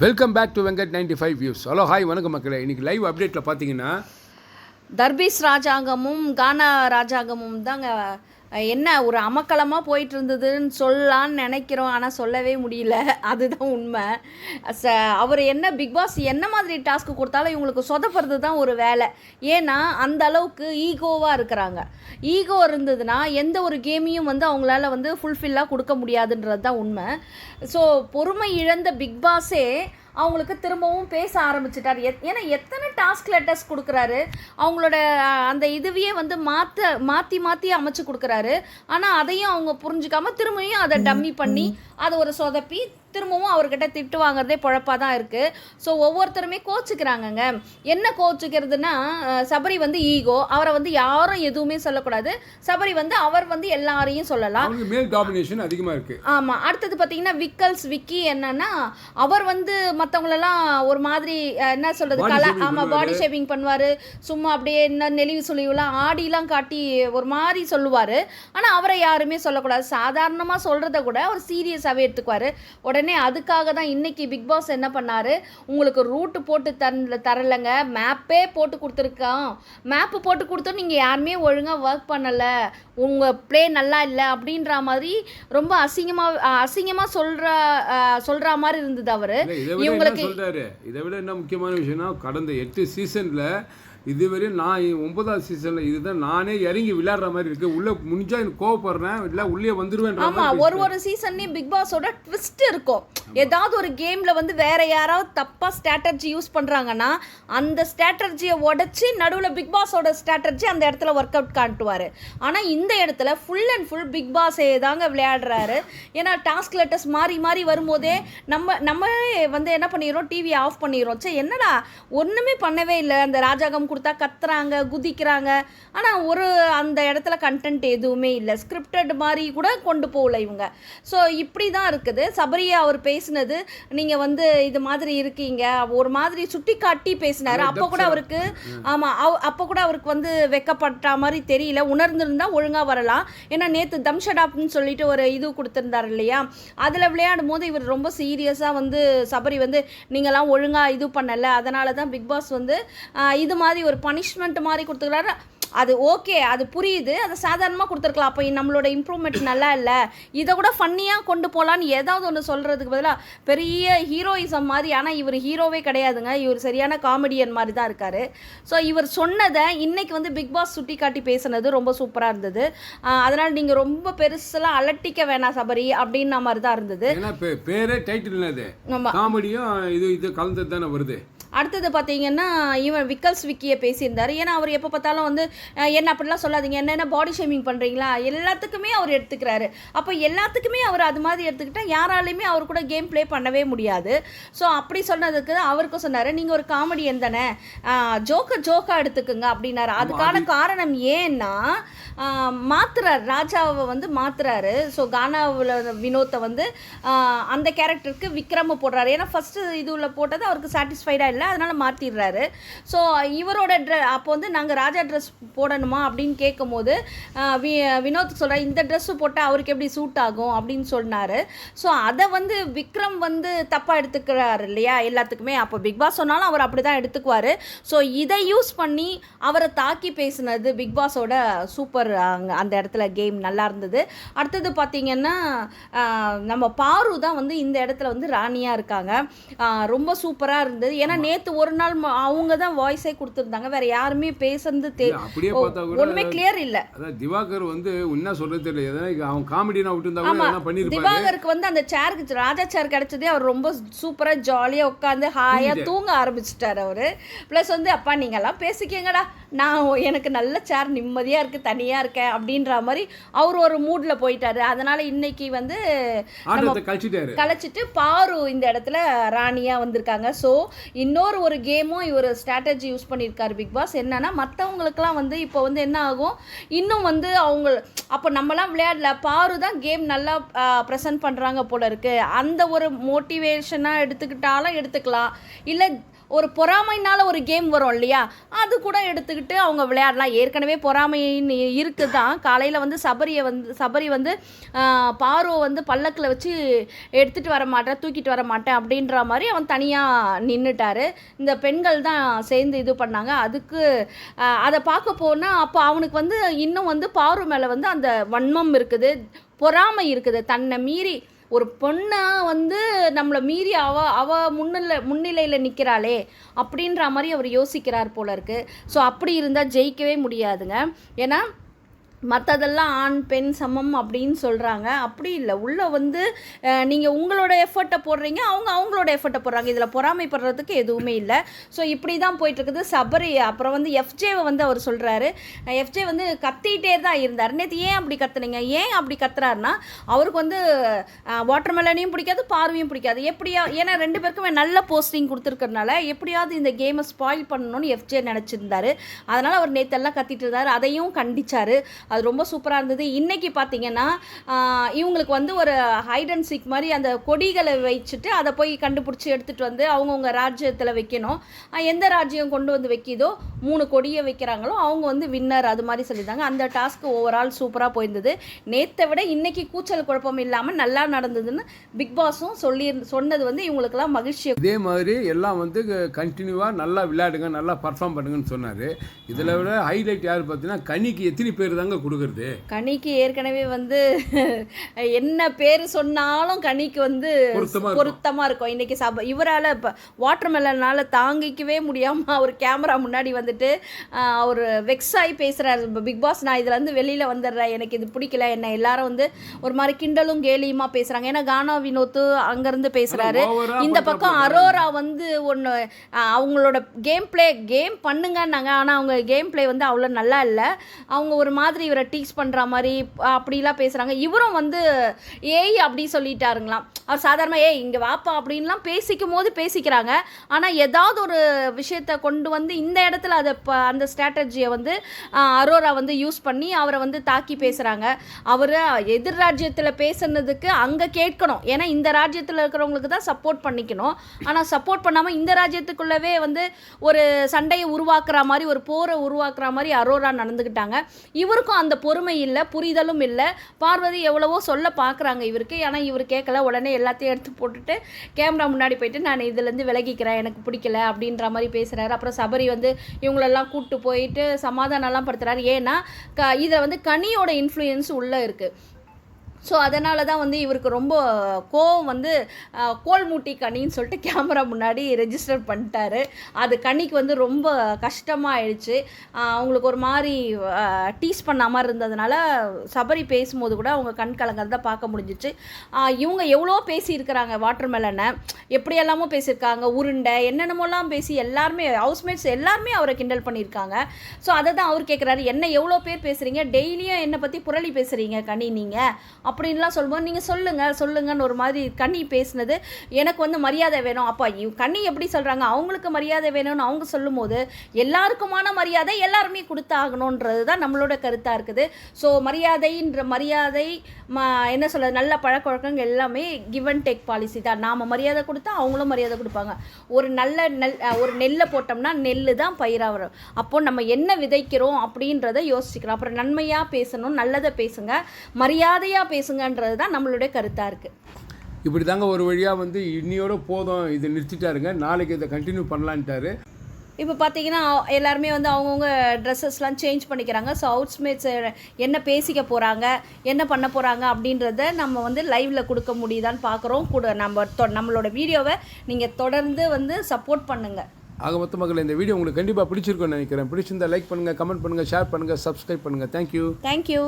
Welcome back to Venkat ninety five views hello hi வணக்கம் மக்களே. இன்னைக்கு லைவ் அப்டேட்டில் பார்த்தீங்கன்னா தர்பீஸ் ராஜாங்கமும் கானா ராஜாங்கமும் தாங்க என்ன ஒரு அமக்கலமாக போயிட்டு இருந்ததுன்னு சொல்லலான்னு நினைக்கிறோம். ஆனால் சொல்லவே முடியல. அதுதான் உண்மை. ச அவர் என்ன பிக் பாஸ் என்ன மாதிரி டாஸ்க் கொடுத்தாலும் இவங்களுக்கு சொதப்படுறது தான் ஒரு வேலை. ஏன்னா அந்த அளவுக்கு ஈகோவாக இருக்கிறாங்க. ஈகோ இருந்ததுன்னா எந்த ஒரு கேமையும் வந்து அவங்களால வந்து ஃபுல்ஃபில்லாக கொடுக்க முடியாதுன்றது தான் உண்மை. ஸோ பொறுமை இழந்த பிக் பாஸே அவங்களுக்கு திரும்பவும் பேச ஆரம்பிச்சிட்டார். எத் ஏன்னா எத்தனை டாஸ்க் லெட்டர்ஸ் கொடுக்குறாரு? அவங்களோட அந்த இதுவையே வந்து மாற்ற மாற்றி மாற்றி அமைச்சு கொடுக்குறாரு. ஆனால் அதையும் அவங்க புரிஞ்சுக்காம திரும்பியும் அதை டம்மி பண்ணி அதை ஒரு சொதப்பி திரும்பவும் அவர்கிட்ட திட்டு வாங்குறதே பொழப்பாக தான் இருக்குது ஸோ ஒவ்வொருத்தருமே கோச்சுக்கிறாங்கங்க. என்ன கோச்சுக்கிறதுனா சபரி வந்து ஈகோ அவரை வந்து யாரும் எதுவுமே சொல்லக்கூடாது. சபரி வந்து அவர் வந்து எல்லாரையும் சொல்லலாம். மேல் டாமினேஷன் அதிகமாக இருக்குது ஆமாம் அடுத்தது பார்த்தீங்கன்னா விக்கல்ஸ் விக்கி என்னன்னா அவர் வந்து மற்றவங்களெல்லாம் ஒரு மாதிரி என்ன சொல்றது Body கலா ஆமாம் பாடி ஷேவிங் பண்ணுவார். சும்மா அப்படியே என்ன நெளிவு சுழிவுலாம் ஆடிலாம் காட்டி ஒரு மாதிரி சொல்லுவார். ஆனால் அவரை யாருமே சொல்லக்கூடாது. சாதாரணமாக சொல்கிறத கூட அவர் சீரியஸாகவே எடுத்துக்குவார். உடனே அதுக்காக தான் இன்னைக்கு பிக் பாஸ் என்ன பண்ணாரு? உங்களுக்கு ரூட்டு போட்டு தரல தரலைங்க. மேப்பே போட்டு கொடுத்துருக்கோம் மேப்பு போட்டு கொடுத்தோம் நீங்கள் யாருமே ஒழுங்காக ஒர்க் பண்ணலை. உங்கள் ப்ளே நல்லா இல்லை அப்படின்ற மாதிரி ரொம்ப அசிங்கமாக அசிங்கமாக சொல்கிற சொல்கிற மாதிரி இருந்தது அவர். இவங்களுக்கு இதை விட என்ன முக்கியமான விஷயம்னா கடந்த எட்டு சீசனில் இதுவரை நான் ஒன்பதாவது சீசனில் இதுதான் நானே இறங்கி விளையாடுற மாதிரி இருக்கு. உள்ளே முடிஞ்சா எனக்கு கோவப்படுறேன். இல்லை உள்ளே வந்துருவேன்ற ஆமா மாதிரி ஒரு ஒரு சீசன்லயும் பிக் பாஸோட ட்விஸ்ட் இருக்கும். ஏதாவது ஒரு கேம்ல வந்து வேற யாராவது தப்பா ஸ்ட்ராட்டஜி யூஸ் பண்றாங்கன்னா அந்த ஸ்ட்ராட்டஜியை உடைச்சு நடுவுல பிக் பாஸோட ஸ்ட்ராட்டஜி அந்த இடத்துல ஒர்க் அவுட் காட்டுவாரு. ஆனா இந்த இடத்துல ஃபுல் அண்ட் ஃபுல் பிக் பாஸே தாங்க விளையாடுறாரு. ஏன்னா டாஸ்க் லெட்டர்ஸ் மாறி மாறி வரும்போதே நம்ம நம்ம வந்து என்ன பண்ணிடுறோம்? டிவி ஆஃப் பண்ணிடுறோம். சே என்னடா? ஒண்ணுமே பண்ணவே இல்லை. அந்த ராஜாகம் கொடுத்தா கத்துறாங்க குதிக்கிறாங்க. ஆனா ஒரு அந்த இடத்துல கண்டென்ட் எதுவுமே இல்லை. ஸ்கிரிப்டட் மாதிரி கூட கொண்டு போகல இவங்க. ஸோ இப்படி தான் இருக்குது. சபரியா அவர் பேசினது நீங்கள் வந்து இது மாதிரி இருக்கீங்க. ஒரு மாதிரி சுட்டி காட்டி பேசினாரு அப்போ கூட அவருக்கு ஆமாம் அவ அப்போ கூட அவருக்கு வந்து வெக்கப்பட்ட மாதிரி தெரியல. உணர்ந்திருந்தா ஒழுங்காக வரலாம். ஏன்னா நேற்று தம்ஷடாப்னு சொல்லிட்டு ஒரு இது கொடுத்துருந்தாரு இல்லையா? அதில் விளையாடும் போது இவர் ரொம்ப சீரியஸாக வந்து சபரி வந்து நீங்களாம் ஒழுங்காக இது பண்ணலை. அதனால தான் பிக் பாஸ் வந்து இது மாதிரி ஒரு பனிஷ்மெண்ட் மாதிரி கொடுத்துக்கிறாரு அது ஓகே அது புரியுது. அதை சாதாரணமாக கொடுத்துருக்கலாம். அப்போ நம்மளோட இம்ப்ரூவ்மெண்ட் நல்லா இல்லை. இதை கூட ஃபன்னியாக கொண்டு போகலான்னு ஏதாவது ஒன்று சொல்கிறதுக்கு பதிலாக பெரிய ஹீரோயிசம் மாதிரி ஆனால் இவர் ஹீரோவே கிடையாதுங்க. இவர் சரியான காமெடியன் மாதிரி தான் இருக்கார். ஸோ இவர் சொன்னதை இன்னைக்கு வந்து பிக் பாஸ் சுட்டி காட்டி பேசுனது ரொம்ப சூப்பராக இருந்தது. அதனால் நீங்கள் ரொம்ப பெருசெல்லாம் அலட்டிக்க வேணாம் சபரி அப்படின்ன மாதிரி தான் இருந்தது. பேரே டைட்டில். காமெடியும் இது இது கலந்தது தானே வருது. அடுத்தது பார்த்தீங்கன்னா இவன் விக்கல்ஸ் விக்கியை பேசியிருந்தாரு. ஏன்னா அவர் எப்போ பார்த்தாலும் வந்து என்ன அப்படிலாம் சொல்லாதீங்க. என்ன என்ன பாடி ஷேமிங் பண்ணுறீங்களா எல்லாத்துக்குமே அவர் எடுத்துக்கிறாரு. அப்போ எல்லாத்துக்குமே அவர் அது மாதிரி எடுத்துக்கிட்டா யாராலையுமே அவர் கூட கேம் ப்ளே பண்ணவே முடியாது. ஸோ அப்படி சொன்னதுக்கு அவருக்கும் சொன்னார் நீங்கள் ஒரு காமெடியன் தானே. ஜோக்கை ஜோக்காக எடுத்துக்குங்க அப்படின்னாரு. அதுக்கான காரணம் ஏன்னா மாத்துறாரு. ராஜாவை வந்து மாத்துறாரு. ஸோ கானாவில் வினோத்தை வந்து அந்த கேரக்டருக்கு விக்ரம போடுறாரு. ஏன்னா ஃபஸ்ட்டு இதுவில் போட்டது அவருக்கு சாட்டிஸ்ஃபைடாக இல்லை. அதனால் மாற்றிடுறாரு ஸோ இவரோட ட்ரெ அப்போ வந்து நாங்கள் ராஜா ட்ரெஸ் போடணுமா அப்படின்னு கேட்கும்போது வி வினோத் சொல்கிற இந்த ட்ரெஸ்ஸு போட்டால் அவருக்கு எப்படி சூட் ஆகும் அப்படின்னு சொன்னார். ஸோ அதை வந்து விக்ரம் வந்து தப்பாக எடுத்துக்கிறாரு இல்லையா எல்லாத்துக்குமே? அப்போ பிக் பாஸ் சொன்னாலும் அவர் அப்படி தான் எடுத்துக்குவார். ஸோ இதை யூஸ் பண்ணி அவரை தாக்கி பேசினது பிக் பாஸோட சூப்பர் அங்கே அந்த இடத்துல கேம் நல்லா இருந்தது. அடுத்தது பார்த்திங்கன்னா நம்ம பாரு தான் வந்து இந்த இடத்துல வந்து ராணியாக இருக்காங்க. ரொம்ப சூப்பராக இருந்தது. ஏன்னா நேற்று ஒரு நாள் அவங்க தான் வாய்ஸே கொடுத்துருந்தாங்க. வேற யாருமே பேசுறது தெ அப்படியே பார்த்தா கூட ஒண்ணுமே கிளியர் இல்லை. அதான் திவாகர் வந்து என்ன சொல்றது தெரியல. எதனா அவன் காமெடினா விட்டுருந்தா கூட என்ன பண்ணியிருப்பாரு திவாகருக்கு வந்து அந்த சேருக்கு ராஜா சேர் கிடைச்சதே அவர் ரொம்ப சூப்பரா ஜாலியா உட்காந்து ஹாயா தூங்க ஆரம்பிச்சிட்டாரு அவரு. ப்ளஸ் வந்து அப்பா நீங்கெல்லாம் பேசிக்கங்கடா. நான் எனக்கு நல்ல சேர் நிம்மதியா இருக்கு தனியா இருக்கேன் அப்படின்ற மாதிரி அவர் ஒரு மூட்ல போயிட்டாரு. அதனால இன்னைக்கு வந்து கலைச்சிட்டு பாரு இந்த இடத்துல ராணியா வந்திருக்காங்க. ஸோ இன்னொரு ஒரு கேமும் இவர் ஸ்ட்ராட்டஜி யூஸ் பண்ணியிருக்காரு பிக் பாஸ் என்னன்னா மற்றவங்களுக்குலாம் வந்து இப்போ வந்து என்ன ஆகும்? இன்னும் வந்து அவங்க அப்போ நம்மலாம் விளையாடல. பாரு தான் கேம் நல்லா ப்ரெசென்ட் பண்ணுறாங்க போல இருக்கு. அந்த ஒரு மோட்டிவேஷனாக எடுத்துக்கிட்டாலும் எடுத்துக்கலாம். இல்லை ஒரு பொறாமைனால ஒரு கேம் வரும் இல்லையா? அது கூட எடுத்துக்கிட்டு அவங்க விளையாடலாம். ஏற்கனவே பொறாமைன்னு இருக்குது தான் காலையில் வந்து சபரியை வந்து சபரி வந்து பார்வை வந்து பல்லக்கில் வச்சு எடுத்துகிட்டு வர மாட்டேன் தூக்கிட்டு வர மாட்டேன் அப்படின்ற மாதிரி அவன் தனியாக நின்றுட்டாரு இந்த பெண்கள் தான் சேர்ந்து இது பண்ணாங்க. அதுக்கு அதை பார்க்க போனால் அப்போ அவனுக்கு வந்து இன்னும் வந்து பார்வை மேலே வந்து அந்த வன்மம் இருக்குது பொறாமை இருக்குது. தன்னை மீறி ஒரு பொண்ணாக வந்து நம்மளை மீறி அவ அவ முன்னில முன்னிலையில் நிற்கிறாளே அப்படின்ற மாதிரி அவர் யோசிக்கிறார் போல இருக்குது ஸோ அப்படி இருந்தால் ஜெயிக்கவே முடியாதுங்க. ஏன்னா மற்றதெல்லாம் ஆண் பெண் சமம் அப்படின்னு சொல்கிறாங்க அப்படி இல்லை. உள்ளே வந்து நீங்கள் உங்களோட எஃபர்ட்டை போடுறீங்க. அவங்க அவங்களோட எஃபர்ட்டை போடுறாங்க. இதில் பொறாமைப்படுறதுக்கு எதுவுமே இல்லை. ஸோ இப்படி தான் போயிட்டுருக்குது. சபரி அப்புறம் வந்து எஃப்ஜேவை வந்து அவர் சொல்கிறாரு எஃப்ஜே வந்து கத்திக்கிட்டே தான் இருந்தார். நேற்று ஏன் அப்படி கத்துனீங்க? ஏன் அப்படி கத்துறாருன்னா அவருக்கு வந்து வாட்டர் மெலனையும் பிடிக்காது பார்வையும் பிடிக்காது. எப்படியா ஏன்னா ரெண்டு பேருக்குமே நல்ல போஸ்டிங் கொடுத்துருக்கறனால எப்படியாவது இந்த கேமை ஸ்பாயில் பண்ணணும்னு எஃப்ஜே நினச்சிருந்தாரு. அதனால் அவர் நேற்றெல்லாம் கத்திட்டு இருந்தார் அதையும் கண்டிச்சார். அது ரொம்ப சூப்பராக இருந்தது. இன்னைக்கு பார்த்தீங்கன்னா இவங்களுக்கு வந்து ஒரு ஹைட் அண்ட் சீக் மாதிரி அந்த கொடிகளை வச்சுட்டு அதை போய் கண்டுபிடிச்சி எடுத்துகிட்டு வந்து அவங்கவுங்க ராஜ்யத்தில் வைக்கணும். எந்த ராஜ்யம் கொண்டு வந்து வைக்கிதோ மூணு கொடியை வைக்கிறாங்களோ அவங்க வந்து வின்னர் அது மாதிரி சொல்லியிருந்தாங்க. அந்த டாஸ்க்கு ஓவரால் சூப்பராக போயிருந்தது. நேத்தை விட இன்னைக்கு கூச்சல் குழப்பம் இல்லாமல் நல்லா நடந்ததுன்னு பிக் பாஸும் சொல்லி சொன்னது வந்து இவங்களுக்கெல்லாம் மகிழ்ச்சியை இதே மாதிரி எல்லாம் வந்து கண்டினியூவாக நல்லா விளையாடுங்க நல்லா பர்ஃபார்ம் பண்ணுங்கன்னு சொன்னார். இதில் விட ஹைலைட் யார் பார்த்தீங்கன்னா கனிக்கு எத்தனை பேர் தாங்க கொடுக்குறது. கனிக்கு ஏற்கனவே வந்து என்ன பேர் சொன்னாலும் கனிக்கு வந்து பொருத்தமா இருக்கும். இன்னைக்கு சப இவரால் இப்போ வாட்டர் மெலனால தாங்கிக்கவே முடியாம அவர் கேமரா முன்னாடி வந்துட்டு அவர் வெக்ஸ் ஆகி பேசுறாரு. பிக் பாஸ் நான் இதுல இருந்து வெளியில வந்துடுறேன். எனக்கு இது பிடிக்கல. என்ன எல்லாரும் வந்து ஒரு மாதிரி கிண்டலும் கேலியுமா பேசுறாங்க. ஏன்னா கானா வினோத்து அங்கிருந்து பேசுறாரு. ஓவரா இந்த பக்கம். அரோரா வந்து ஒன்று அவங்களோட கேம் ப்ளே கேம் பண்ணுங்கன்னாங்க. ஆனால் அவங்க கேம் ப்ளே வந்து அவ்வளோ நல்லா இல்லை. அவங்க ஒரு மாதிரி இவரை டீச் பண்ணுற மாதிரி அப்படிலாம் பேசுகிறாங்க இவரும் வந்து ஏய் அப்படி சொல்லிட்டாருங்களாம். அவர் சாதாரணமாக ஏய் இங்கே வாப்பா அப்படின்லாம் பேசிக்கும் போது பேசிக்கிறாங்க. ஆனால் ஏதாவது ஒரு விஷயத்தை கொண்டு வந்து இந்த இடத்துல அதை அந்த ஸ்ட்ராட்டஜியை வந்து அரோரா வந்து யூஸ் பண்ணி அவரை வந்து தாக்கி பேசுகிறாங்க அவர் எதிர் ராஜ்யத்தில் பேசுனதுக்கு அங்கே கேட்கணும். ஏன்னா இந்த ராஜ்யத்தில் இருக்கிறவங்களுக்கு தான் சப்போர்ட் பண்ணிக்கணும். ஆனால் சப்போர்ட் பண்ணாமல் இந்த ராஜ்யத்துக்குள்ளவே வந்து ஒரு சண்டையை உருவாக்குற மாதிரி ஒரு போரை உருவாக்குற மாதிரி அரோரா நடந்துக்கிட்டாங்க இவருக்கும் அந்த பொறுமை இல்லை புரிதலும் இல்லை. பார்வதி எவ்வளவோ சொல்ல பார்க்குறாங்க இவருக்கு. ஆனால் இவர் கேட்கல உடனே எல்லாத்தையும் எடுத்து போட்டுட்டு கேமரா முன்னாடி போயிட்டு நான் இதுலேருந்து விலகிக்கிறேன். எனக்கு பிடிக்கல. அப்படின்ற மாதிரி பேசுகிறாரு அப்புறம் சபரி வந்து இவங்களெல்லாம் கூப்பிட்டு போயிட்டு சமாதானம்லாம் படுத்துறாரு. ஏன்னா க இதில் வந்து கனியோட இன்ஃப்ளூயன்ஸ் உள்ளே இருக்குது ஸோ அதனால தான் வந்து இவருக்கு ரொம்ப கோவம் வந்து கோல் மூட்டி கனின்னு சொல்லிட்டு கேமரா முன்னாடி ரெஜிஸ்டர் பண்ணிட்டாரு. அது கனிக்கு வந்து ரொம்ப கஷ்டமாக ஆயிடுச்சு அவங்களுக்கு ஒரு மாதிரி டீஸ் பண்ண மாதிரி இருந்ததுனால சபரி பேசும்போது கூட அவங்க கண் கலங்கிறத பார்க்க முடிஞ்சிச்சு. இவங்க எவ்வளோ பேசியிருக்கிறாங்க வாட்டர் மெலனை எப்படியெல்லாமோ பேசியிருக்காங்க. உருண்டை என்னென்னமோலாம் பேசி எல்லாருமே ஹவுஸ்மேட்ஸ் எல்லாருமே அவரை கிண்டல் பண்ணியிருக்காங்க. ஸோ அதை தான் அவர் கேட்குறாரு என்ன எவ்வளோ பேர் பேசுகிறீங்க டெய்லியும் என்னை பற்றி புரளி பேசுகிறீங்க கனி நீங்கள் அப்படின்லாம் சொல்லும்போது நீங்கள் சொல்லுங்கள் சொல்லுங்கன்னு ஒரு மாதிரி கண்ணி பேசுனது எனக்கு வந்து மரியாதை வேணும். அப்பா கண்ணி எப்படி சொல்கிறாங்க அவங்களுக்கு மரியாதை வேணும்னு அவங்க சொல்லும்போது எல்லாருக்குமான மரியாதை எல்லாருமே கொடுத்தாகணுன்றது தான் நம்மளோட கருத்தாக இருக்குது. ஸோ மரியாதைன்ற மரியாதை ம என்ன சொல்கிறது நல்ல பழக்கவழக்கங்கள் எல்லாமே கிவ் அண்ட் டேக் பாலிசி தான். நாம் மரியாதை கொடுத்தா அவங்களும் மரியாதை கொடுப்பாங்க. ஒரு நல்ல நெல் ஒரு நெல்லை போட்டோம்னா நெல் தான் பயிராக வரும். அப்போ நம்ம என்ன விதைக்கிறோம் அப்படின்றத யோசிக்கிறோம் அப்புறம் நன்மையாக பேசணும் நல்லதை பேசுங்க. மரியாதையாக பேசுங்கன்றது தான் நம்மளுடைய கருத்தாக இருக்குது இப்படி தாங்க ஒரு வழியாக வந்து இன்னியோட போதும் இதை நிறுத்திட்டாருங்க. நாளைக்கு இதை கண்டினியூ பண்ணலான்ட்டாரு. இப்போ பார்த்தீங்கன்னா எல்லாருமே வந்து அவங்கவுங்க ட்ரெஸ்ஸஸ்லாம் சேஞ்ச் பண்ணிக்கிறாங்க. ஸோ அவுட்ஸ்மேட்ஸ் என்ன பேசிக்க போகிறாங்க என்ன பண்ண போகிறாங்க அப்படின்றத நம்ம வந்து லைவில் கொடுக்க முடியுதான்னு பார்க்குறோம் கூட நம்ம தொ- நம்மளோட வீடியோவை நீங்கள் தொடர்ந்து வந்து சப்போர்ட் பண்ணுங்கள் ஆக மொத்த மக்கள் இந்த வீடியோ உங்களுக்கு கண்டிப்பாக பிடிச்சிருக்கும்னு நினைக்கிறேன். பிடிச்சிருந்தா லைக் பண்ணுங்கள் கமெண்ட் பண்ணுங்கள் ஷேர் பண்ணுங்கள் சப்ஸ்கிரைப் பண்ணுங்கள் தேங்க்யூ தேங்க்யூ